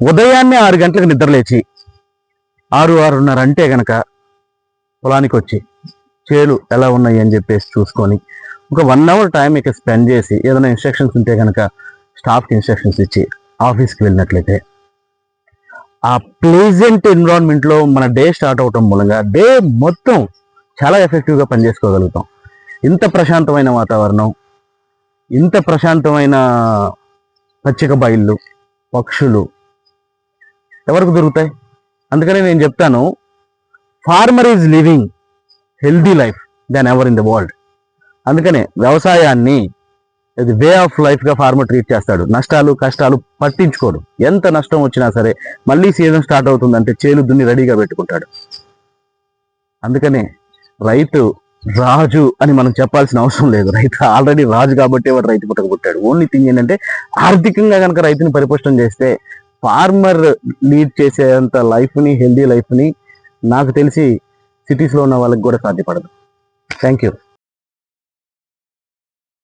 ఉదయాన్నే ఆరు గంటలకు నిద్రలేచి ఆరు ఆరున్నర అంటే గనక పొలానికి వచ్చి చేలు ఎలా ఉన్నాయి అని చెప్పేసి చూసుకొని ఒక వన్ అవర్ టైం ఇక స్పెండ్ చేసి ఏదైనా ఇన్స్ట్రక్షన్స్ ఉంటే కనుక స్టాఫ్కి ఇన్స్ట్రక్షన్స్ ఇచ్చి ఆఫీస్కి వెళ్ళినట్లయితే ఆ ప్లేజెంట్ ఎన్విరాన్మెంట్లో మన డే స్టార్ట్ అవటం మూలంగా డే మొత్తం చాలా ఎఫెక్టివ్గా పనిచేసుకోగలుగుతాం. ఇంత ప్రశాంతమైన వాతావరణం ఇంత ప్రశాంతమైన పచ్చిక బయళ్ళు పక్షులు ఎవరికి దొరుకుతాయి? అందుకనే నేను చెప్తాను farmer is living healthy life than ever in the world అందుకనే వ్యవసాయాన్ని ఇది వే ఆఫ్ లైఫ్గా ఫార్మర్ ట్రీట్ చేస్తాడు. నష్టాలు కష్టాలు పట్టించుకోడు. ఎంత నష్టం వచ్చినా సరే మళ్ళీ సీజన్ స్టార్ట్ అవుతుందంటే చేలు దున్ని రెడీగా పెట్టుకుంటాడు. అందుకనే రైతు రాజు అని మనం చెప్పాల్సిన అవసరం లేదు. రైతు ఆల్రెడీ రాజు కాబట్టి వాడు రైతు పుట్టక పుట్టాడు. ఓన్లీ థింగ్ ఏంటంటే ఆర్థికంగా కనుక రైతుని పరిపుష్టం చేస్తే ఫార్మర్ లీడ్ చేసేంత లైఫ్ని హెల్దీ లైఫ్ని నాకు తెలిసి సిటీస్లో ఉన్న వాళ్ళకి కూడా సాధ్యపడదు. Thank you